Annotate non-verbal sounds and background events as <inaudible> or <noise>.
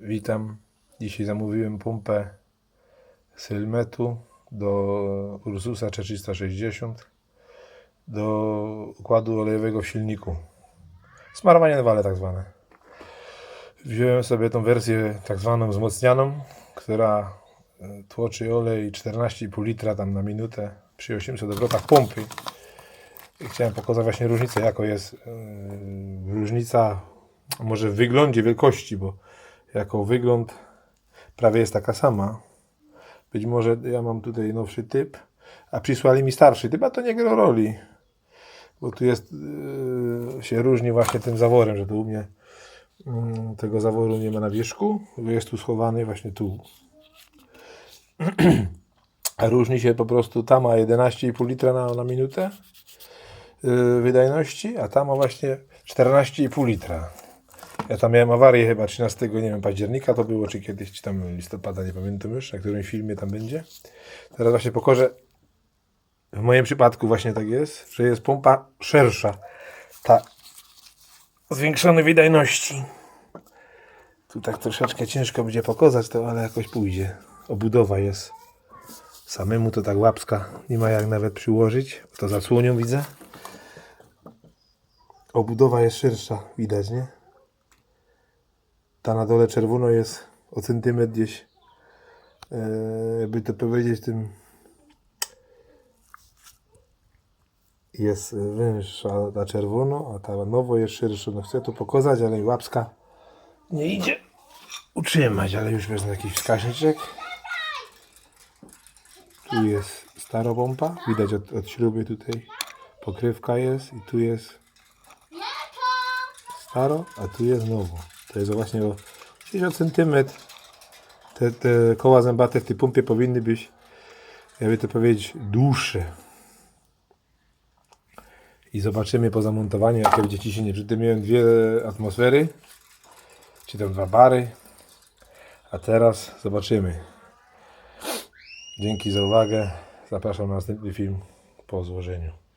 Witam. Dzisiaj zamówiłem pompę Sylmetu do Ursusa 360 do układu olejowego w silniku. Smarowanie na wale tak zwane. Wziąłem sobie tą wersję tak zwaną wzmocnianą, która e, tłoczy olej 14,5 litra tam na minutę przy 800 obrotach pompy. I chciałem pokazać właśnie różnicę, jaka jest yy, różnica może w wyglądzie, wielkości, bo jako wygląd prawie jest taka sama. Być może ja mam tutaj nowszy typ, a przysłali mi starszy typ, a to nie gra roli. Bo tu jest, yy, się różni właśnie tym zaworem, że tu u mnie mm, tego zaworu nie ma na wierzchu, jest tu schowany właśnie tu. <clears throat> A różni się po prostu, ta ma 11,5 litra na, na minutę yy, wydajności, a ta ma właśnie 14,5 litra. Ja tam miałem awarię chyba 13, nie wiem, października to było, czy kiedyś, czy tam listopada, nie pamiętam już, na którym filmie tam będzie. Teraz właśnie pokażę, w moim przypadku właśnie tak jest, że jest pompa szersza, ta zwiększonej wydajności. Tu tak troszeczkę ciężko będzie pokazać to, ale jakoś pójdzie. Obudowa jest. Samemu to tak łapska nie ma jak nawet przyłożyć. To zasłonią widzę. Obudowa jest szersza, widać, nie? Ta na dole czerwono jest o centymetr gdzieś, e, jakby to powiedzieć, tym jest węższa ta czerwono, a ta nowo jest szersza. No chcę to pokazać, ale łapska nie idzie utrzymać, ale już wezmę jakiś wskaźniczek. Tu jest stara pompa, widać od, od śruby tutaj pokrywka jest i tu jest staro, a tu jest nowo. To jest właśnie o 60 cm. Te, te koła zębate w tej pompie powinny być, jakby to powiedzieć, dłuższe. I zobaczymy po zamontowaniu, jakie będzie ciśnienie. Przy tym miałem dwie atmosfery, czy tam dwa bary. A teraz zobaczymy. Dzięki za uwagę. Zapraszam na następny film po złożeniu.